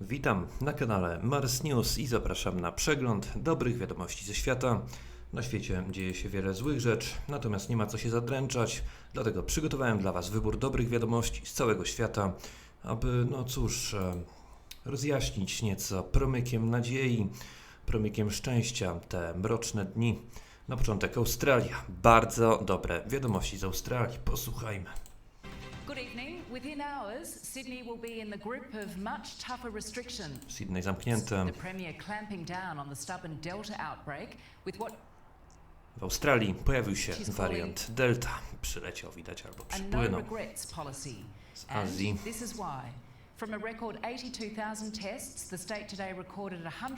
Witam na kanale Mars News i zapraszam na przegląd dobrych wiadomości ze świata. Na świecie dzieje się wiele złych rzeczy, natomiast nie ma co się zadręczać, dlatego przygotowałem dla Was wybór dobrych wiadomości z całego świata, aby, no cóż, e, rozjaśnić nieco promykiem nadziei, promykiem szczęścia te mroczne dni. Na początek Australia. Bardzo dobre wiadomości z Australii. Posłuchajmy. Good evening. Within hours, Sydney will be in the grip of much tougher restrictions. Sydney zamknięte. The Premier clamping down on the stubborn Delta outbreak with what W Australii pojawił się wariant Delta. Przyleciał widać albo no przypłynął. Z Azji. And this is why. From a record 82,000 tests, the state today recorded 100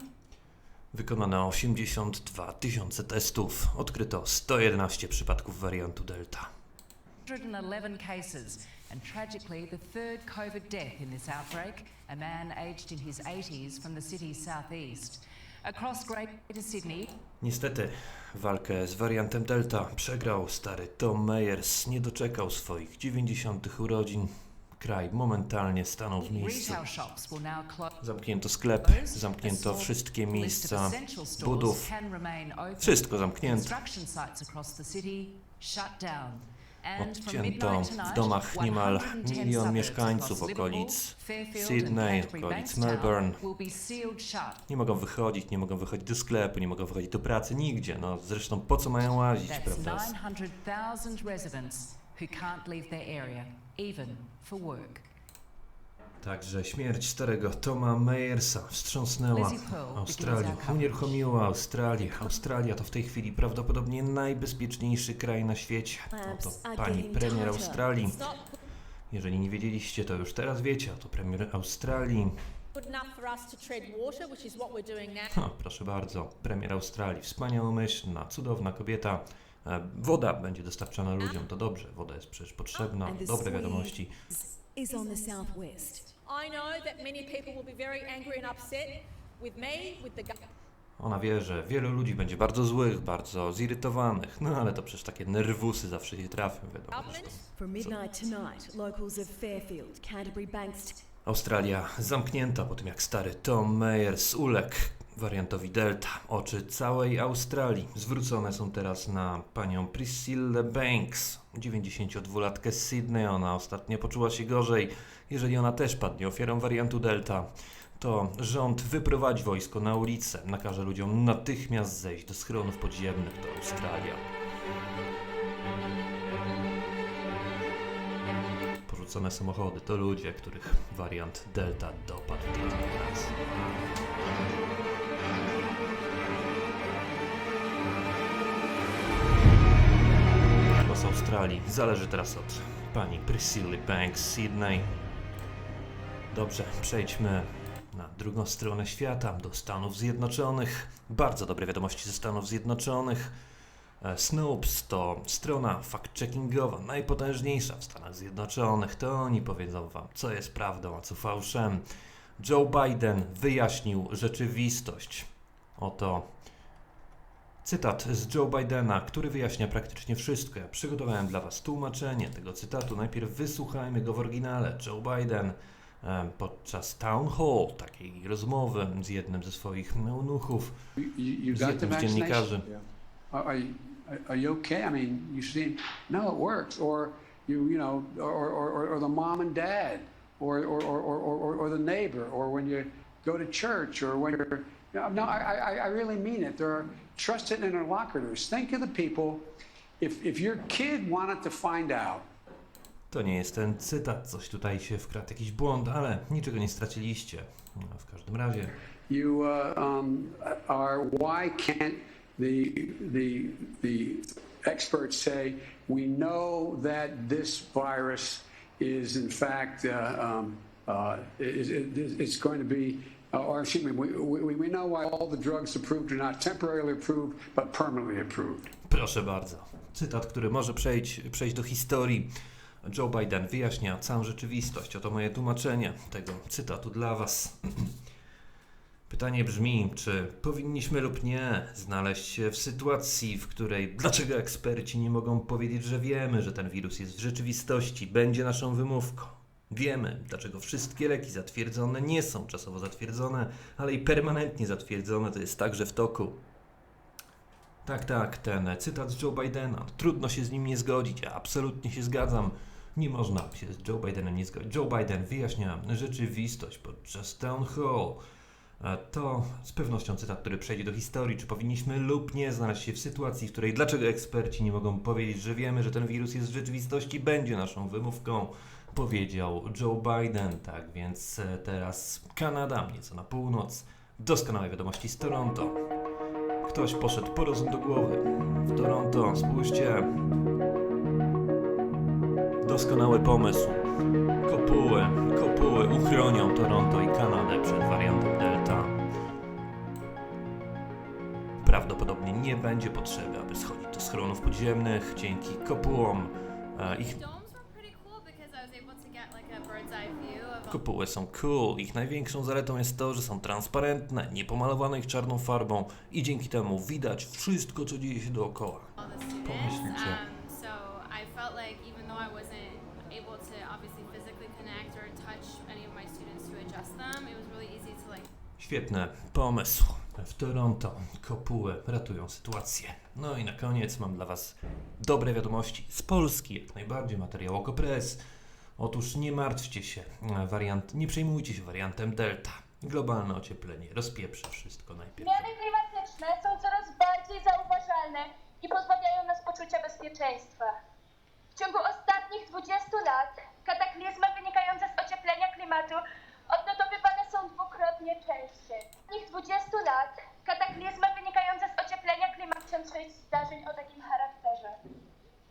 Wykonano 82 tysiące testów. Odkryto 111 przypadków wariantu Delta. 111 cases, and tragically, the third COVID death in this outbreak, a man aged in his 80s from the city's southeast. Across Greater Sydney, Niestety, walkę z wariantem Delta przegrał stary Tom Meyers. Nie doczekał swoich 90 urodzin. Kraj momentalnie stanął w miejscu. Zamknięto sklepy, zamknięto wszystkie miejsca budów. Wszystko zamknięte. Odcięto w domach niemal 110 milion mieszkańców okolic Sydney, okolic Melbourne. Nie mogą wychodzić, nie mogą wychodzić do sklepu, nie mogą wychodzić do pracy, nigdzie. No zresztą po co mają łazić, prawda? 900,000 residents who can't leave their area, even for work. Także śmierć starego Toma Meyersa wstrząsnęła coverage. unieruchomiła Australię. Australia to w tej chwili prawdopodobnie najbezpieczniejszy kraj na świecie. Oto pani premier Australii. Jeżeli nie wiedzieliście, to już teraz wiecie. Oto premier Australii. Ha, proszę bardzo, premier Australii, wspaniałomyślna, cudowna kobieta. E, Woda będzie dostarczana ludziom, to dobrze, woda jest przecież potrzebna, dobre wiadomości. is on the southwest. I know that many people will be very angry and upset with me, with the government. Ona wie, że wielu ludzi będzie bardzo złych, bardzo zirytowanych, no ale to przecież takie nerwusy zawsze się trafią, wiadomo. zresztą. From midnight tonight, locals of Fairfield, Canterbury Bankstown, Australia zamknięta po tym, jak stary Tom Meyers uległ wariantowi Delta. Oczy całej Australii zwrócone są teraz na panią Priscilla Banks, 92-latkę z Sydney. Ona ostatnio poczuła się gorzej. Jeżeli ona też padnie ofiarą wariantu Delta, to rząd wyprowadzi wojsko na ulicę, nakaże ludziom natychmiast zejść do schronów podziemnych. To Australia. Porzucone samochody to ludzie, których wariant Delta dopadł tylko raz. Australii zależy teraz od pani Priscilla Banks Sydney. Dobrze, przejdźmy na drugą stronę świata, do Stanów Zjednoczonych. Bardzo dobre wiadomości ze Stanów Zjednoczonych. E, Snopes to strona fact-checkingowa, najpotężniejsza w Stanach Zjednoczonych. To oni powiedzą wam, co jest prawdą, a co fałszem. Joe Biden wyjaśnił rzeczywistość. Oto cytat z Joe Bidena, który wyjaśnia praktycznie wszystko. Ja przygotowałem dla was tłumaczenie tego cytatu. Najpierw wysłuchajmy go w oryginale. Joe Biden podczas town hall, takiej rozmowy z jednym ze swoich eunuchów, z jednym z dziennikarzy. Are, you, okay? I mean, you seem, no, it works. Or, you, you know, or, or, or, the mom and dad, or, or, or, or, or, or the neighbor, or when you go to church, or when you're, no, no I, I, really mean it. There are trusted interlocutors. Think of the people, if, if your kid wanted to find out, To nie jest ten cytat, coś tutaj się wkradł jakiś błąd, ale niczego nie straciliście. No, w każdym razie, you uh, um, are why can't the the the experts say we know that this virus is in fact uh, um, uh, is, is, it's going to be or excuse me we, we, we know why all the drugs approved are not temporarily approved but permanently approved proszę bardzo. Cytat, który może przejść, przejść do historii. Joe Biden wyjaśnia całą rzeczywistość. Oto moje tłumaczenie tego cytatu dla Was. Pytanie brzmi, czy powinniśmy lub nie znaleźć się w sytuacji, w której dlaczego eksperci nie mogą powiedzieć, że wiemy, że ten wirus jest w rzeczywistości, będzie naszą wymówką? Wiemy, dlaczego wszystkie leki zatwierdzone nie są czasowo zatwierdzone, ale i permanentnie zatwierdzone to jest także w toku. Tak, tak, ten cytat z Joe Bidena. Trudno się z nim nie zgodzić, ja absolutnie się zgadzam. Nie można się z Joe Bidenem nie zgodzić. Joe Biden wyjaśnia rzeczywistość podczas town hall. To z pewnością cytat, który przejdzie do historii. Czy powinniśmy lub nie znaleźć się w sytuacji, w której dlaczego eksperci nie mogą powiedzieć, że wiemy, że ten wirus jest w rzeczywistości, będzie naszą wymówką, powiedział Joe Biden. Tak więc e, teraz Kanada, nieco na północ. Doskonałe wiadomości z Toronto. Ktoś poszedł po rozum do głowy. W Toronto, spójrzcie. Doskonały pomysł. Kopuły, kopuły uchronią Toronto i Kanadę przed Prawdopodobnie nie będzie potrzeby, aby schodzić do schronów podziemnych dzięki kopułom. E, Ich kopuły są cool. Ich największą zaletą jest to, że są transparentne, nie pomalowane ich czarną farbą i dzięki temu widać wszystko, co dzieje się dookoła. Pomyślcie. Um, Świetny pomysł. W Toronto kopuły ratują sytuację. No i na koniec mam dla Was dobre wiadomości z Polski, jak najbardziej materiał Okopres. Otóż nie martwcie się, wariant, nie przejmujcie się wariantem Delta. Globalne ocieplenie rozpieprzy wszystko najpierw. Zmiany klimatyczne są coraz bardziej zauważalne i pozbawiają nas poczucia bezpieczeństwa. W ciągu ostatnich 20 lat kataklizmy wynikające z ocieplenia klimatu dwukrotnie częściej. W ostatnich 20 lat kataklizmy wynikające z ocieplenia klimatu 1006 zdarzeń o takim charakterze.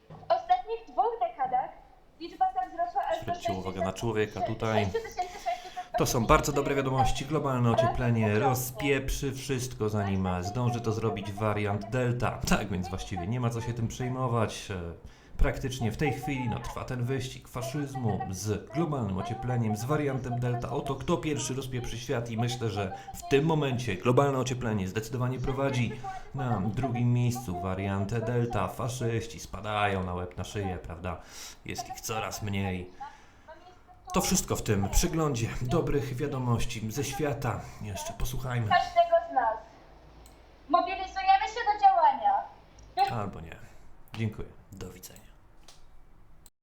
W ostatnich dwóch dekadach liczba ta wzrosła aż do Zwróćcie uwagę na 600 człowieka tutaj. 6600 To są bardzo dobre wiadomości. Globalne ocieplenie rozpieprzy wszystko, zanim zdąży to zrobić wariant Delta. Tak więc właściwie nie ma co się tym przejmować. E, Praktycznie w tej chwili no, trwa ten wyścig faszyzmu z globalnym ociepleniem, z wariantem Delta. Oto kto pierwszy rozpieprzy świat i myślę, że w tym momencie globalne ocieplenie zdecydowanie prowadzi na drugim miejscu wariantę Delta. Faszyści spadają na łeb na szyję, prawda? Jest ich coraz mniej. To wszystko w tym przeglądzie dobrych wiadomości ze świata. Jeszcze posłuchajmy. każdego z nas. Mobilizujemy się do działania. Albo nie. Dziękuję. Do widzenia.